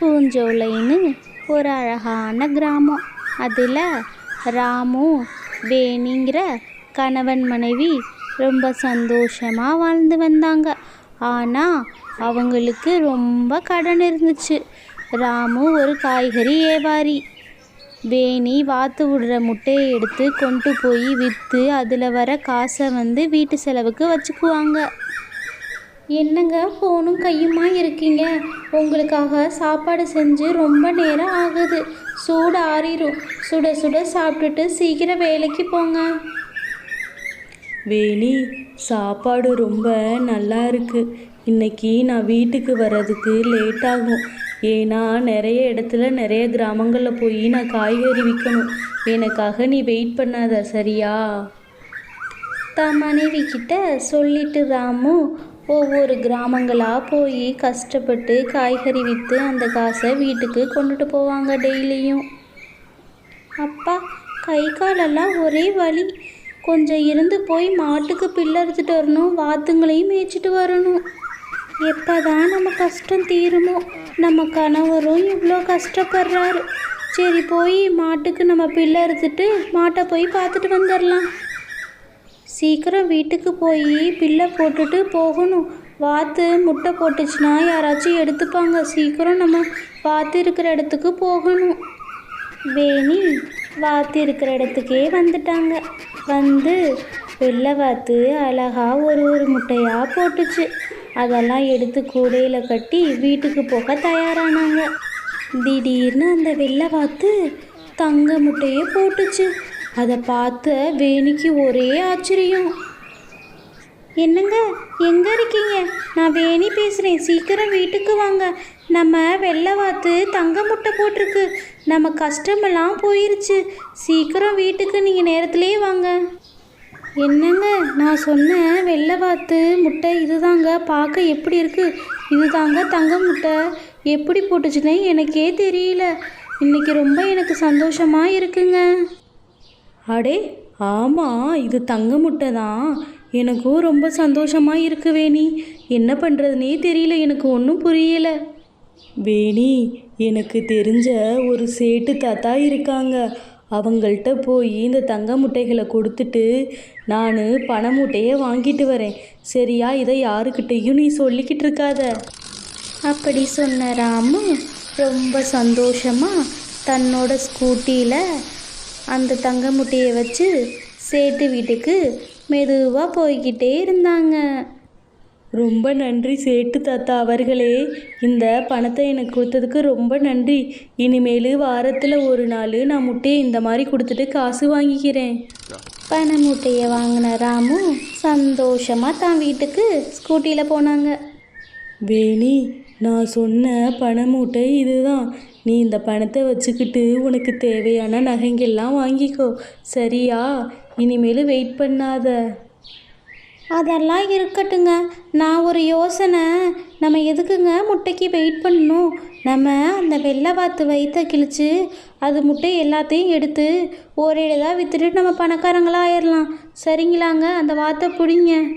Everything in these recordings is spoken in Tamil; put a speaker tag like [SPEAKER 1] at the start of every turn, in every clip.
[SPEAKER 1] பூஞ்சோலைன்னு ஒரு அழகான கிராமம். அதில் ராமு வேணிங்கிற கணவன் மனைவி ரொம்ப சந்தோஷமாக வாழ்ந்து வந்தாங்க. ஆனால் அவங்களுக்கு ரொம்ப கடன் இருந்துச்சு. ராமு ஒரு காய்கறி வியாபாரி வேணி வாத்து விடுற முட்டையை எடுத்து கொண்டு போய் விற்று அதில் வர காசை வந்து வீட்டு செலவுக்கு வச்சுக்குவாங்க. என்னங்க ஃபோனும் கையுமா இருக்கீங்க? உங்களுக்காக சாப்பாடு செஞ்சு ரொம்ப நேரம் ஆகுது. சூடு ஆறிரும். சுட சுட சாப்பிட்டுட்டு சீக்கிரம் வேலைக்கு போங்க.
[SPEAKER 2] வேணி சாப்பாடு ரொம்ப நல்லா இருக்கு. இன்னைக்கு நான் வீட்டுக்கு வர்றதுக்கு லேட் ஆகும். ஏன்னா நிறைய இடத்துல நிறைய கிராமங்களில் போய் நான் காய்கறி விற்கணும் எனக்காக நீ வெயிட் பண்ணாத சரியா?
[SPEAKER 1] தான் மனைவி கிட்ட சொல்லிட்டு ராமு ஒவ்வொரு கிராமங்களாக போய் கஷ்டப்பட்டு காய்கறி விற்று அந்த காசை வீட்டுக்கு கொண்டுட்டு போவாங்க டெய்லியும். அப்பா கை காலெல்லாம் ஒரே வலி. கொஞ்சம் இருந்து போய் மாட்டுக்கு பிள்ளை வரணும் வாத்துங்களையும் மேய்ச்சிட்டு வரணும். எப்போதான் நம்ம கஷ்டம் தீருமோ நம்ம கணவரும் இவ்வளோ கஷ்டப்படுறாரு. சரி போய் மாட்டுக்கு நம்ம பிள்ளை எடுத்துட்டு மாட்டை போய் பார்த்துட்டு வந்துடலாம் சீக்கிரம் வீட்டுக்கு போய் பில்லை போட்டுட்டு போகணும். வாத்து முட்டை போட்டுச்சுன்னா யாராச்சும் எடுத்துப்பாங்க. சீக்கிரம் நம்ம வாத்து இருக்கிற இடத்துக்கு போகணும். வேணி வாத்து இருக்கிற இடத்துக்கே வந்துட்டாங்க. வந்து வெள்ளை வாத்து அழகா ஒரு ஒரு முட்டையாக போட்டுச்சு. அதெல்லாம் எடுத்து கூடையில் கட்டி வீட்டுக்கு போக தயாரானாங்க. திடீர்னு அந்த வெள்ளை வாத்து தங்க முட்டையே போட்டுச்சு. அதை பார்த்த வேணிக்கு ஒரே ஆச்சரியம். என்னங்க எங்கே இருக்கீங்க? நான் வேணி பேசுகிறேன் சீக்கிரம் வீட்டுக்கு வாங்க. நம்ம வெள்ளை வாத்து தங்க முட்டை போட்டிருக்கு. நம்ம கஷ்டமெல்லாம் போயிருச்சு. சீக்கிரம் வீட்டுக்கு நீங்கள் நேரத்துலேயே வாங்க. என்னங்க நான் சொன்னேன் வெள்ளை வாத்து முட்டை இதுதாங்க? பார்க்க எப்படி இருக்குது இதுதாங்க தங்க முட்டை. எப்படி போட்டுச்சுன்னு எனக்கே தெரியல. இன்னைக்கு ரொம்ப எனக்கு சந்தோஷமாக இருக்குங்க.
[SPEAKER 2] அடே ஆமாம் இது தங்க முட்டை தான். எனக்கும் ரொம்ப சந்தோஷமாக இருக்கு வேணி. என்ன பண்ணுறதுனே தெரியல எனக்கு ஒன்றும் புரியலை. வேணி எனக்கு தெரிஞ்ச ஒரு சேட்டு தாத்தா இருக்காங்க. அவங்கள்ட்ட போய் இந்த தங்க முட்டைகளை கொடுத்துட்டு நான் பண மூட்டையை வாங்கிட்டு வரேன். சரியா இதை யாருக்கிட்டேயும் நீ சொல்லிக்கிட்டு இருக்காத.
[SPEAKER 1] அப்படி சொன்ன ராமு ரொம்ப சந்தோஷமாக தன்னோட ஸ்கூட்டியில் அந்த தங்க முட்டையை வச்சு சேட்டு வீட்டுக்கு மெதுவாக போய்கிட்டே இருந்தாங்க.
[SPEAKER 2] ரொம்ப நன்றி சேட்டு தாத்தா அவர்களே. இந்த பணத்தை எனக்கு கொடுத்ததுக்கு ரொம்ப நன்றி. இனிமேல் வாரத்தில் ஒரு நாள் நான் முட்டையை இந்த மாதிரி கொடுத்துட்டு காசு வாங்கிக்கிறேன்.
[SPEAKER 1] பண மூட்டையை வாங்கின ராமு சந்தோஷமாக தான் வீட்டுக்கு ஸ்கூட்டியில் போனாங்க.
[SPEAKER 2] வேணி நான் சொன்ன பண மூட்டை இதுதான். நீ இந்த பணத்தை வச்சுக்கிட்டு உனக்கு தேவையான நகைங்கெல்லாம் வாங்கிக்கோ. சரியா? இனிமேல் வெயிட் பண்ணாத.
[SPEAKER 1] அதெல்லாம் இருக்கட்டுங்க. நான் ஒரு யோசனை. நம்ம எதுக்குங்க முட்டைக்கு வெயிட் பண்ணணும்? நம்ம அந்த வெள்ளை வாத்து வயிற்ற கிழிச்சு அது முட்டை எல்லாத்தையும் எடுத்து ஒரே இதாக விற்றுட்டு நம்ம பணக்காரங்களாக ஆயிடலாம் சரிங்களாங்க? அந்த வாத்தை பிடிங்க.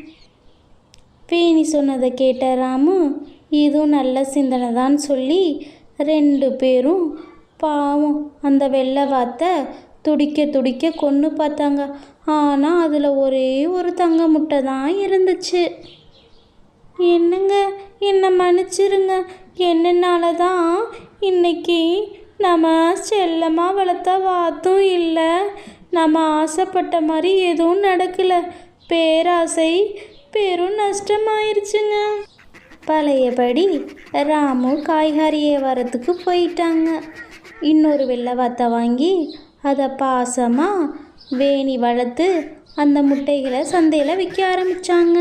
[SPEAKER 1] பேணி சொன்னதை கேட்ட ராமு இதுவும் நல்ல சிந்தனை தான் சொல்லி ரெண்டு பேரும் பாவம். அந்த வெள்ளை வாத்தை துடிக்க துடிக்க கொன்று பார்த்தாங்க. ஆனால் அதில் ஒரே ஒரு தங்க முட்டை தான் இருந்துச்சு. என்னங்க? என்னை மன்னிச்சிருங்க. என்னனால தான் இன்னைக்கு நம்ம செல்லமாக வளர்த்த வாத்தும் இல்லை. நம்ம ஆசைப்பட்ட மாதிரி எதுவும் நடக்கலை. பேராசை பெரும் நஷ்டமாயிருச்சுங்க. பழையபடி ராமு காய்கறி வரத்துக்கு போயிட்டாங்க. இன்னொரு வெள்ளவாத்தை வாங்கி அதை பாசமாக வேணி வளர்த்து அந்த முட்டைகளை சந்தையில் விற்க ஆரம்பித்தாங்க